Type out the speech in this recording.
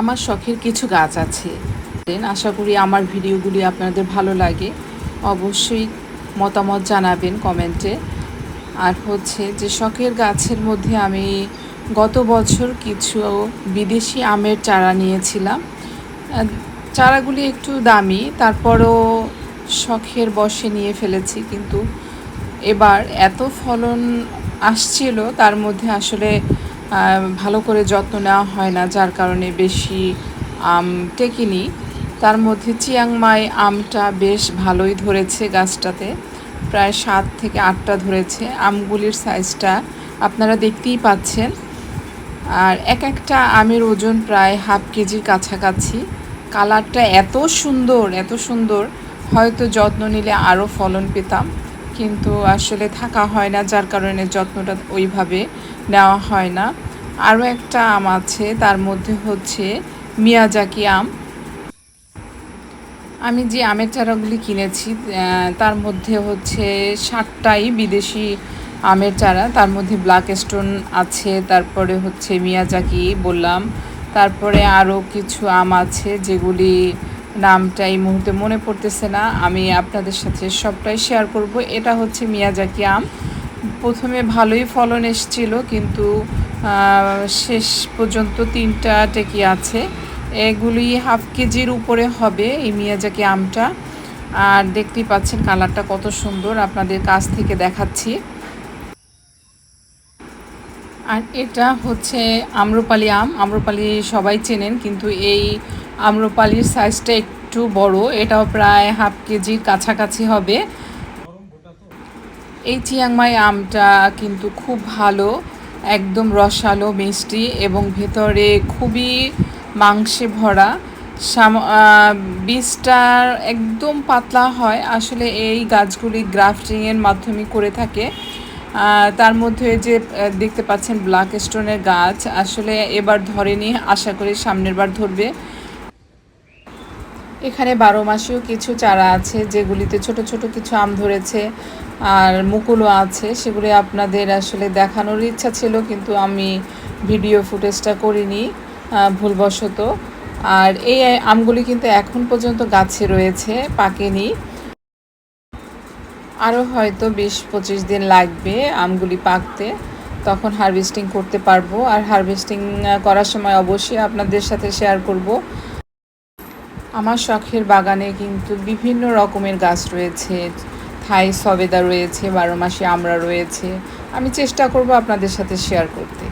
আমার শখের কিছু গাছ আছে। আশা করি আমার ভিডিওগুলি আপনাদের ভালো লাগে। অবশ্যই মতামত জানাবেন কমেন্টে। আর হচ্ছে যে শখের গাছের মধ্যে আমি গত বছর কিছু বিদেশি আমের চারা নিয়েছিলাম। চারাগুলি একটু দামি, তারপরও শখের বসে নিয়ে ফেলেছি। কিন্তু এবার এত ফলন আসছিল, তার মধ্যে আসলে ভালো করে যত্ন নেওয়া হয় না, যার কারণে বেশি আম টেকিনি। তার মধ্যে চিয়াংমাই আমটা বেশ ভালোই ধরেছে গাছটাতে, প্রায় সাত থেকে আটটা ধরেছে। আমগুলির সাইজটা আপনারা দেখতেই পাচ্ছেন। আর এক একটা আমের ওজন প্রায় হাফ কেজির কাছাকাছি। কালারটা এত সুন্দর এত সুন্দর, হয়তো যত্ন নিলে আরও ফলন পেতাম। কিন্তু আসলে থাকা হয় না, যার কারণে যত্নটা ওইভাবে নেওয়া হয় না। আরও একটা আম আছে, তার মধ্যে হচ্ছে মিয়াজাকি আম। আমি যে আমের চারাগুলি কিনেছি তার মধ্যে হচ্ছে ষাটটাই বিদেশি আমের চারা, তার মধ্যে ব্ল্যাক স্টোন আছে, তারপরে হচ্ছে মিয়াজাকি বললাম, তারপরে আরও কিছু আম আছে যেগুলি নামটা এই মুহূর্তে মনে পড়তেছে না। আমি আপনাদের সাথে সবটাই শেয়ার করব। এটা হচ্ছে মিয়াজাকি আম। প্রথমে ভালোই ফলন এসছিল, কিন্তু শেষ পর্যন্ত তিনটা টেকি আছে। এগুলি হাফ কেজির উপরে হবে এই মিয়াজাকি আমটা। আর দেখতেই পাচ্ছেন কালারটা কত সুন্দর। আপনাদের কাছ থেকে দেখাচ্ছি। আর এটা হচ্ছে আম্রপালি আম। আম্রপালি সবাই চেনেন, কিন্তু এই আম্রপালির সাইজটা একটু বড়, এটাও প্রায় হাফ কেজির কাছাকাছি হবে। এই চিয়াংমাই আমটা কিন্তু খুব ভালো, একদম রসালো, মিষ্টি এবং ভেতরে খুবই মাংসে ভরা। বীজটা একদম পাতলা হয়, আসলে এই গাছগুলি গ্রাফটিংয়ের মাধ্যমে করে থাকে। তার মধ্যে যে দেখতে পাচ্ছেন ব্ল্যাক স্টোনের গাছ, আসলে এবার ধরেনি, আশা করি সামনের বার ধরবে। এখানে বারো মাসেও কিছু চারা আছে, যেগুলিতে ছোট ছোট কিছু আম ধরেছে আর মুকুলও আছে। সেগুলি আপনাদের আসলে দেখানোর ইচ্ছা ছিল, কিন্তু আমি ভিডিও ফুটেজটা করিনি ভুলবশত। আর এই আমগুলি কিন্তু এখন পর্যন্ত গাছে রয়েছে, পাকেনি। আরও হয়তো বিশ পঁচিশ দিন লাগবে আমগুলি পাকতে। তখন হারভেস্টিং করতে পারব। আর হারভেস্টিং করার সময় অবশ্যই আপনাদের সাথে শেয়ার করব। আমার শখের বাগানে কিন্তু বিভিন্ন রকমের গাছ রয়েছে। থাই সবেদা রয়েছে, বারো মাসে আমরা রয়েছে। আমি চেষ্টা করব আপনাদের সাথে শেয়ার করতে।